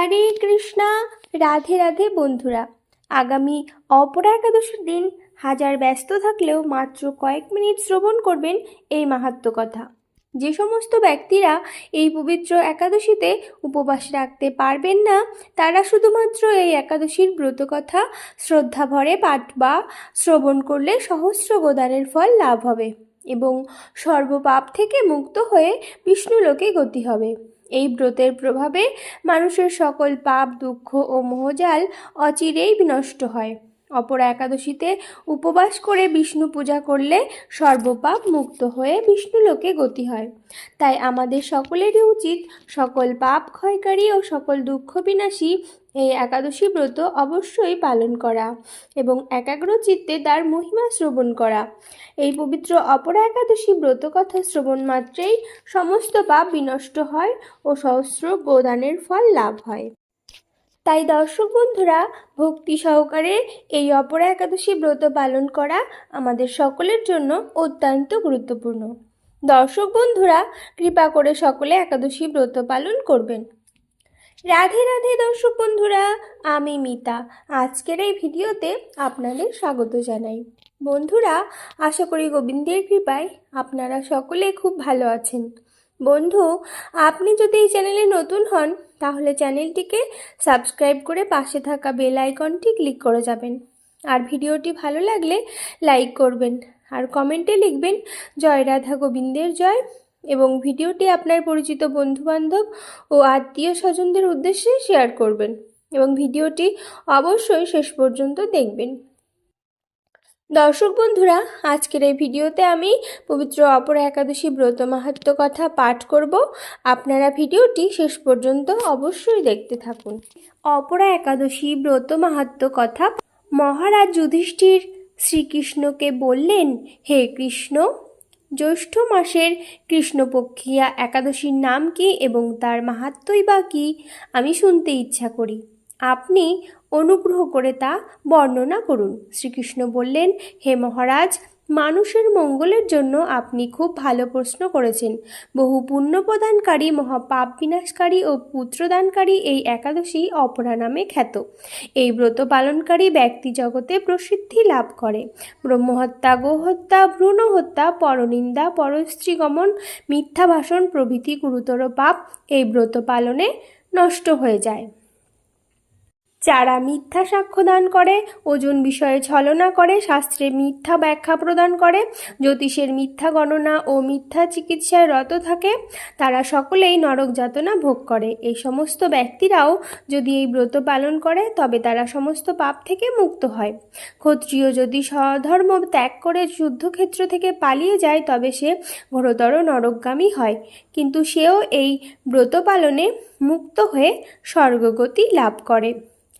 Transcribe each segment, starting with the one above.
হরে কৃষ্ণা, রাধে রাধে বন্ধুরা। আগামী অপরা একাদশীর দিন হাজার ব্যস্ত থাকলেও মাত্র কয়েক মিনিট শ্রবণ করবেন এই মাহাত্ম কথা। যে সমস্ত ব্যক্তিরা এই পবিত্র একাদশীতে উপবাস রাখতে পারবেন না, তারা শুধুমাত্র এই একাদশীর ব্রতকথা শ্রদ্ধা ভরে পাঠ বা শ্রবণ করলে সহস্র গোদানের ফল লাভ হবে এবং সর্বপাপ থেকে মুক্ত হয়ে বিষ্ণুলোকে গতি হবে। এই ব্রতের প্রভাবে মানুষের সকল পাপ দুঃখ ও মোহজাল অচিরেই বিনষ্ট হয়। অপরা একাদশীতে উপবাস করে বিষ্ণু পূজা করলে সর্বপাপ মুক্ত হয়ে বিষ্ণুলোকে গতি হয়। তাই আমাদের সকলেরই উচিত সকল পাপ ক্ষয়কারী ও সকল দুঃখ বিনাশী এই একাদশী ব্রত অবশ্যই পালন করা এবং একাগ্র চিত্তে তার মহিমা শ্রবণ করা। এই পবিত্র অপরা একাদশী ব্রত কথা শ্রবণ মাত্রেই সমস্ত পাপ বিনষ্ট হয় ও সহস্র গোদানের ফল লাভ হয়। তাই দর্শক বন্ধুরা, ভক্তি সহকারে এই অপরা একাদশী ব্রত পালন করা আমাদের সকলের জন্য অত্যন্ত গুরুত্বপূর্ণ। দর্শক বন্ধুরা, কৃপা করে সকলে একাদশী ব্রত পালন করবেন। রাধে রাধে দর্শক বন্ধুরা, আমি মিতা। আজকের এই ভিডিওতে আপনাদের স্বাগত জানাই। বন্ধুরা, আশা করি গোবিন্দের কৃপায় আপনারা সকলে খুব ভালো আছেন। বন্ধু, আপনি যদি এই চ্যানেলে নতুন হন, তাহলে চ্যানেলটিকে সাবস্ক্রাইব করে পাশে থাকা বেল আইকনটি ক্লিক করে যাবেন। আর ভিডিওটি ভালো লাগলে লাইক করবেন আর কমেন্টে লিখবেন, জয় রাধা গোবিন্দের জয়। এবং ভিডিওটি আপনার পরিচিত বন্ধুবান্ধব ও আত্মীয় স্বজনদের উদ্দেশ্যে শেয়ার করবেন এবং ভিডিওটি অবশ্যই শেষ পর্যন্ত দেখবেন। দর্শক বন্ধুরা, আজকের এই ভিডিওতে আমি পবিত্র অপরা একাদশী ব্রত মাহাত্ম কথা পাঠ করব। আপনারা ভিডিওটি শেষ পর্যন্ত অবশ্যই দেখতে থাকুন। অপরা একাদশী ব্রত মাহাত্ম কথা মহারাজ যুধিষ্ঠির শ্রীকৃষ্ণকে বললেন, হে কৃষ্ণ, জ্যৈষ্ঠ মাসের কৃষ্ণপক্ষিয়া একাদশীর নাম কি এবং তার মাহাত্মই বা কী? আমি শুনতে ইচ্ছা করি। আপনি অনুগ্রহ করে তা বর্ণনা করুন। শ্রীকৃষ্ণ বললেন, হে মহারাজ, মানুষের মঙ্গলের জন্য আপনি খুব ভালো প্রশ্ন করেছেন। বহু পুণ্য প্রদানকারী মহাপাপ বিনাশকারী ও পুত্রদানকারী এই একাদশী অপরা নামে খ্যাত। এই ব্রত পালনকারী ব্যক্তি জগতে প্রসিদ্ধি লাভ করে। ব্রহ্মহত্যা, গোহত্যা ভ্রূণ হত্যা পরনিন্দা, পরস্ত্রীগমন মিথ্যা ভাষণ প্রভৃতি গুরুতর পাপ এই ব্রত পালনে নষ্ট হয়ে যায়। যারা মিথ্যা সাক্ষ্য দান করে, ওজন বিষয়ে ছলনা করে, শাস্ত্রে মিথ্যা ব্যাখ্যা প্রদান করে, জ্যোতিষের মিথ্যা গণনা ও মিথ্যা চিকিৎসায় রত থাকে, তারা সকলেই নরক যাতনা ভোগ করে। এই সমস্ত ব্যক্তিরাও যদি এই ব্রত পালন করে, তবে তারা সমস্ত পাপ থেকে মুক্ত হয়। ক্ষত্রিয় যদি স্বধর্ম ত্যাগ করে যুদ্ধক্ষেত্র থেকে পালিয়ে যায়, তবে সে ঘোরতর নরকগামী হয়। কিন্তু সেও এই ব্রত পালনে মুক্ত হয়ে স্বর্গগতি লাভ করে।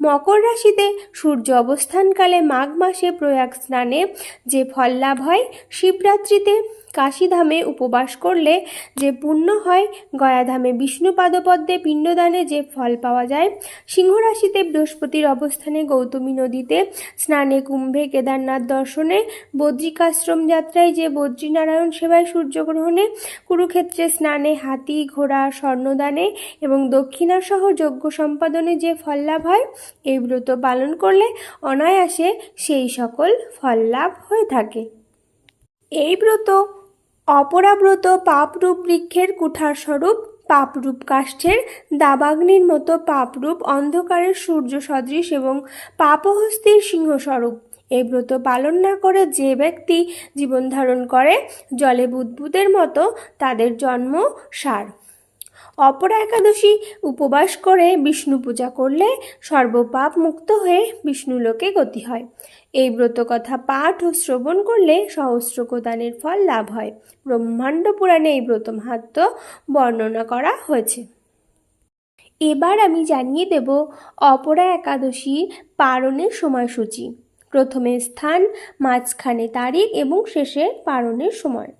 মকর রাশিতে সূর্য অবস্থানকালে মাঘ মাসে প্রয়াগ স্নানে যে ফল লাভ হয়, শিবরাত্রিতে কাশীধামে উপবাস করলে যে পুণ্য হয়, গয়াধামে বিষ্ণু পাদপদ্মে পিণ্ডদানে যে ফল পাওয়া যায়, সিংহরাশিতে বৃহস্পতির অবস্থানে গৌতমী নদীতে স্নানে কুম্ভে কেদারনাথ দর্শনে বদ্রিকাশ্রম যাত্রায় যে বদ্রীনারায়ণ সেবায় সূর্যগ্রহণে, কুরুক্ষেত্রে স্নানে হাতি, ঘোড়া, স্বর্ণদানে এবং দক্ষিণাসহ যজ্ঞ সম্পাদনে যে ফল লাভ হয় এই ব্রত পালন করলে অনায়াসে সেই সকল ফল লাভ হয়ে থাকে। এই ব্রত, অপরাব্রত পাপরূপ বৃক্ষের কুঠার স্বরূপ, পাপরূপ কাষ্ঠের দাবাগ্নির মতো পাপরূপ অন্ধকারের সূর্য সদৃশ এবং পাপহস্তির সিংহস্বরূপ এই ব্রত পালন না করে যে ব্যক্তি জীবন ধারণ করে, জলে বুদ্বুদের মতো তাদের জন্ম, সার। অপরা একাদশী উপবাস করে বিষ্ণু পূজা করলে সর্বপাপ মুক্ত হয়ে বিষ্ণুলোকে গতি হয়। এই ব্রত কথা পাঠ ও শ্রবণ করলে সহস্র কোদানের ফল লাভ হয়। ব্রহ্মাণ্ড পুরাণে এই ব্রত মাহাত্ম বর্ণনা করা হয়েছে। এবার আমি জানিয়ে দেব অপরা একাদশী পারণের সময়সূচি। প্রথমে স্থান, মাঝখানে তারিখ এবং শেষে পারণের সময়।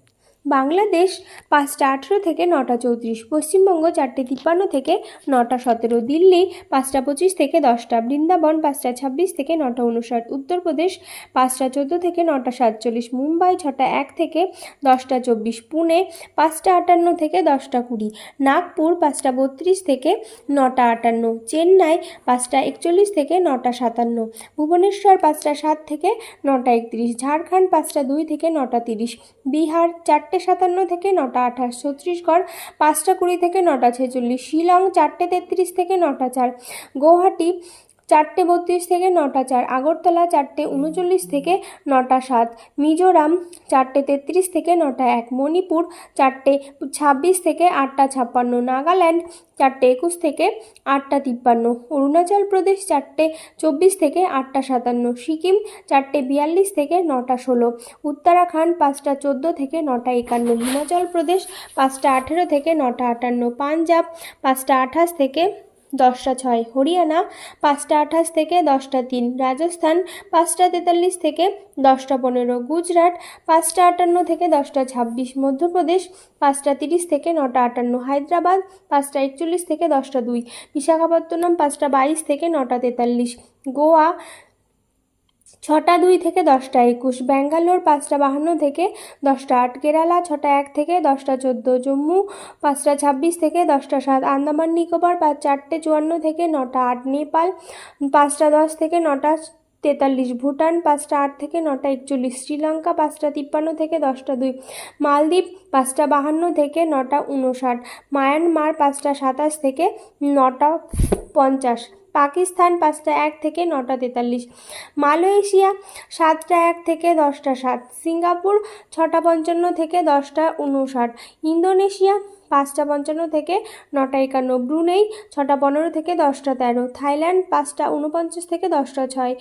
বাংলাদেশ পাঁচটা আঠেরো থেকে নটা চৌত্রিশ, পশ্চিমবঙ্গ চারটে তিপ্পান্ন থেকে নটা সতেরো, দিল্লি পাঁচটা পঁচিশ থেকে দশটা, বৃন্দাবন পাঁচটা ছাব্বিশ থেকে নটা উনষাট, উত্তরপ্রদেশ পাঁচটা চোদ্দ থেকে নটা সাতচল্লিশ, মুম্বাই ছটা এক থেকে দশটা চব্বিশ, পুনে পাঁচটা আটান্ন থেকে দশটা কুড়ি, নাগপুর পাঁচটা বত্রিশ থেকে নটা আটান্ন, চেন্নাই পাঁচটা একচল্লিশ থেকে নটা সাতান্ন, ভুবনেশ্বর পাঁচটা সাত থেকে নটা একত্রিশ, ঝাড়খণ্ড পাঁচটা দুই থেকে নটা তিরিশ, বিহার চারটে সাতান্ন থেকে নটা আঠাশ ছত্তিশগড় পাঁচটা কুড়ি থেকে নটা ছেচল্লিশ, শিলং চারটে তেত্রিশ থেকে নটা চার, গৌহাটি চারটে বত্রিশ থেকে নটা চার, আগরতলা চারটে উনচল্লিশ থেকে নটা সাত, মিজোরাম চারটে তেত্রিশ থেকে নটা এক, মণিপুর চারটে ছাব্বিশ থেকে আটটা ছাপ্পান্ন, নাগাল্যান্ড চারটে একুশ থেকে আটটা তিপ্পান্ন, অরুণাচল প্রদেশ চারটে চব্বিশ থেকে আটটা সাতান্ন, সিকিম চারটে বিয়াল্লিশ থেকে নটা ষোলো, উত্তরাখণ্ড পাঁচটা চোদ্দ থেকে নটা একান্ন, হিমাচল প্রদেশ পাঁচটা আঠেরো থেকে নটা আটান্ন, পাঞ্জাব পাঁচটা আঠাশ থেকে দশটা ছয়। হরিয়ানা পাঁচটা আঠাশ থেকে দশটা তিন। রাজস্থান পাঁচটা তেতাল্লিশ থেকে দশটা পনেরো। গুজরাট পাঁচটা আটান্ন থেকে দশটা ছাব্বিশ। মধ্যপ্রদেশ পাঁচটা তিরিশ থেকে নটা আটান্ন। হায়দ্রাবাদ পাঁচটা একচল্লিশ থেকে দশটা দুই। বিশাখাপত্তনম পাঁচটা বাইশ থেকে নটা তেতাল্লিশ। গোয়া ছটা দুই থেকে দশটা, একুশ ব্যাঙ্গালোর, পাঁচটা বাহান্ন থেকে দশটা আট কেরালা, ছটা এক থেকে দশটা চোদ্দ জম্মু, পাঁচটা ছাব্বিশ থেকে দশটা সাত আন্দামান নিকোবর, পাঁচ চারটে চুয়ান্ন থেকে নটা আট নেপাল, পাঁচটা দশ থেকে নটা তেতাল্লিশ ভুটান, পাঁচটা আট থেকে নটা একচল্লিশ শ্রীলঙ্কা, পাঁচটা তিপ্পান্ন থেকে দশটা দুই মালদ্বীপ, পাঁচটা বাহান্ন থেকে নটা উনষাট, মায়ানমার, পাঁচটা সাতাশ থেকে নটা পঞ্চাশ। পাকিস্তান পাঁচটা এক থেকে নটা তেতাল্লিশ। মালয়েশিয়া সাতটা এক থেকে দশটা সাত। সিঙ্গাপুর ছটা পঞ্চান্ন থেকে দশটা উনষাট। ইন্দোনেশিয়া পাঁচটা পঞ্চান্ন থেকে নটা একান্ন। ব্রুনেই ছটা পনেরো থেকে দশটা তেরো। থাইল্যান্ড পাঁচটা উনপঞ্চাশ থেকে দশটা ছয়।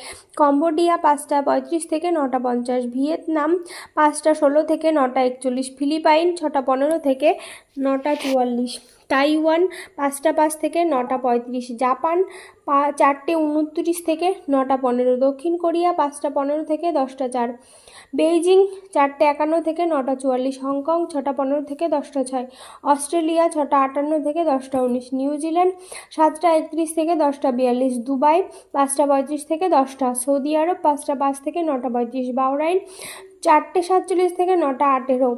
কম্বোডিয়া পাঁচটা পঁয়ত্রিশ থেকে নটা পঞ্চাশ। ভিয়েতনাম পাঁচটা ষোলো থেকে নটা একচল্লিশ। ফিলিপাইন ছটা পনেরো থেকে নটা চুয়াল্লিশ। তাইওয়ান পাঁচটা পাঁচ থেকে নটা পঁয়ত্রিশ, জাপান পা, চারটে উনত্রিশ থেকে নটা পনেরো, দক্ষিণ কোরিয়া পাঁচটা পনেরো থেকে দশটা চার, বেইজিং চারটে একান্ন থেকে নটা চুয়াল্লিশ, হংকং ছটা পনেরো থেকে দশটা ছয়, অস্ট্রেলিয়া ছটা আটান্ন থেকে দশটা উনিশ নিউজিল্যান্ড সাতটা একত্রিশ থেকে দশটা বিয়াল্লিশ, দুবাই পাঁচটা পঁয়ত্রিশ থেকে দশটা, সৌদি আরব পাঁচটা পাঁচ থেকে নটা পঁয়ত্রিশ, বাহরাইন চারটে সাতচল্লিশ থেকে নটা আঠেরো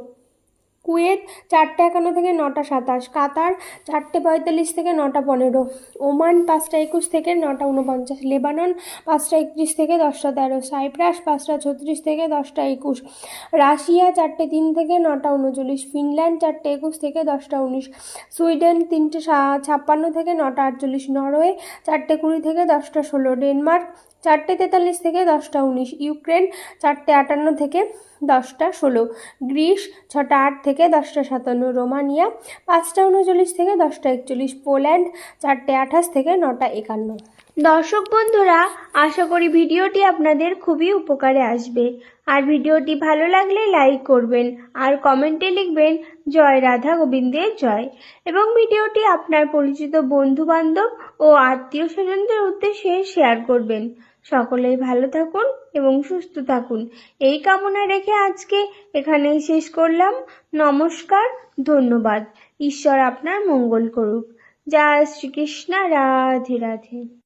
কুয়েত চারটে একান্ন থেকে নটা সাতাশ, কাতার চারটে পঁয়তাল্লিশ থেকে নটা পনেরো, ওমান পাঁচটা একুশ থেকে নটা উনপঞ্চাশ লেবানন পাঁচটা একত্রিশ থেকে দশটা তেরো, সাইপ্রাস পাঁচটা ছত্রিশ থেকে দশটা একুশ, রাশিয়া চারটে তিন থেকে নটা উনচল্লিশ ফিনল্যান্ড চারটে একুশ থেকে দশটা উনিশ, সুইডেন তিনটে ছাপ্পান্ন থেকে নটা আটচল্লিশ, নরওয়ে চারটে কুড়ি থেকে দশটা ষোলো, ডেনমার্ক চারটে তেতাল্লিশ থেকে দশটা উনিশ, ইউক্রেন চারটে আটান্ন থেকে দশটা ষোলো। গ্রিস ছটা আট থেকে দশটা সাতান্ন। রোমানিয়া পাঁচটা উনচল্লিশ থেকে দশটা একচল্লিশ। পোল্যান্ড চারটে আঠাশ থেকে নটা একান্ন। দর্শক বন্ধুরা, আশা করি ভিডিওটি আপনাদের খুবই উপকারে আসবে। আর ভিডিওটি ভালো লাগলে লাইক করবেন আর কমেন্টে লিখবেন, জয় রাধা গোবিন্দের জয়। এবং ভিডিওটি আপনার পরিচিত বন্ধু বান্ধব ও আত্মীয় স্বজনদের উদ্দেশ্যে শেয়ার করবেন। সকলেই ভালো থাকুন এবং সুস্থ থাকুন। এই কামনা রেখে আজকে এখানেই শেষ করলাম। নমস্কার, ধন্যবাদ। ঈশ্বর আপনার মঙ্গল করুক। জয় শ্রীকৃষ্ণ, রাধে রাধে।